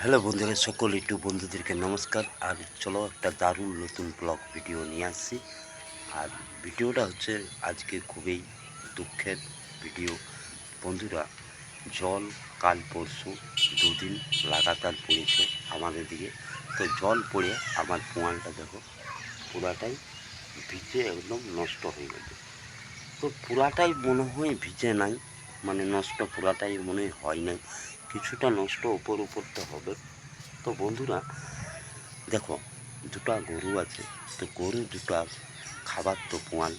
Hello বন্ধুরা, সকল একটু বন্ধুদেরকে নমস্কার। আর চলো একটা দারুণ নতুন ব্লগ ভিডিও নিয়ে আসছি আর ভিডিওটা হচ্ছে আজকে খুবই দুঃখের ভিডিও বন্ধুরা, জল, কাল, পরশু দুদিন লাগাতার পড়েছে আমাদের দিকে। তো জল পড়ে, আমার পোয়ালটা দেখো, পুরাটাই ভিজে একদম নষ্ট হয়ে গেছে। তো পুরাটাই মনে হয় ভিজে নাই মানে নষ্ট পুরাটাই মনে হয় নাই। কিছুটা নষ্ট উপর উপর তো হবে। তো বন্ধুরা, দেখো, দুটো গরু আছে। তো গরু দুটো খাবার তো পোয়াল।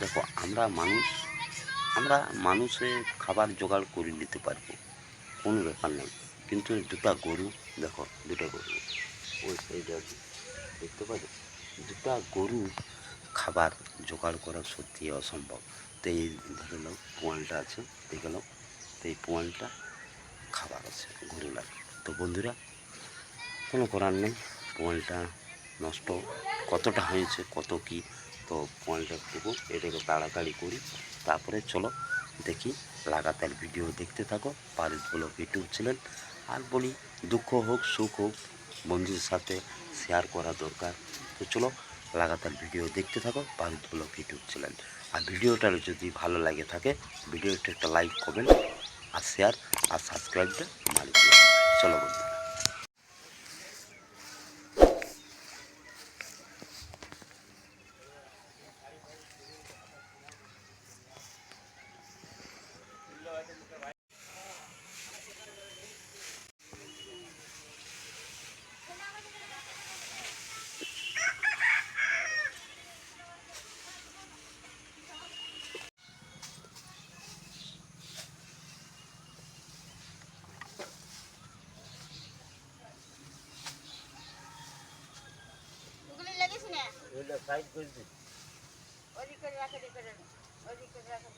দেখো, আমরা মানুষ, আমরা মানুষে খাবার জোগাড় করে নিতে পারব, কোনো ব্যাপার নেই। কিন্তু দুটো গরু, দেখো, দুটো গরু ওই সাইডে দেখতে পাচ্ছ দুটো গরু খাবার জোগাড় করা সত্যি অসম্ভব। তো এই ধরে নাও, পোয়ালটা আছে, দেখে নাও। তো এই পোয়ালটা খাবার আছে গরুলার তো বন্ধুরা, কোনো করার নেই, পোয়ালটা নষ্ট, কতটা হয়েছে, কত কি, তো পোয়ালটা দেবো, এটাকে তাড়াতাড়ি করি। তারপরে চলো দেখি, লাগাতার ভিডিও দেখতে থাকো, পারিস ব্লগ ইউটিউব চ্যানেল। আর বলি, দুঃখ হোক, সুখ হোক, বন্ধুদের সাথে শেয়ার করা দরকার। তো চলো, লাগাতার ভিডিও দেখতে থাকো, পারিস ব্লগ ইউটিউব চ্যানেল। আর ভিডিওটা যদি ভালো লাগে থাকে ভিডিওটা একটা লাইক কমেন্ট আর শেয়ার আর সাবস্ক্রাইবটা দিও চলো বন্ধু না সাইড করে দিই ওদিক করে রাখে দিক করে ওদিক করে রাখে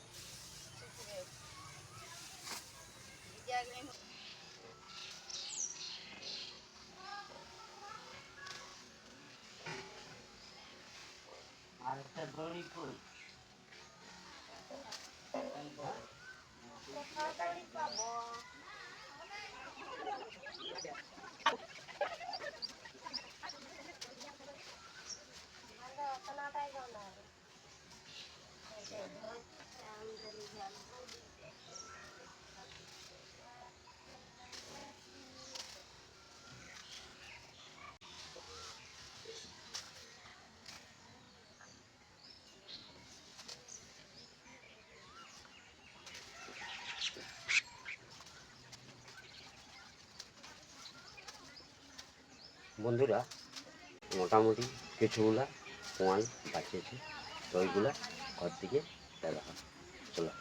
আর একটা দড়ি কই বন্ধুরা মোটামুটি কিছুগুলা পোয়াল বাঁচিয়েছে। তো ওইগুলা ঘর থেকে দেখা হয় চলো।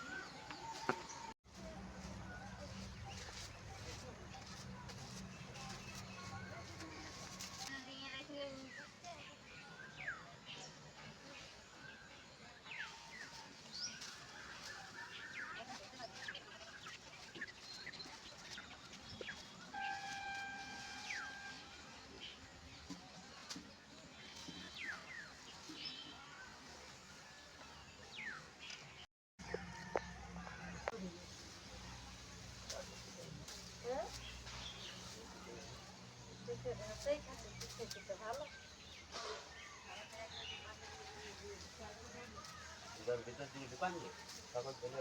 ভিতর দিকে ঢুকান তখন চলে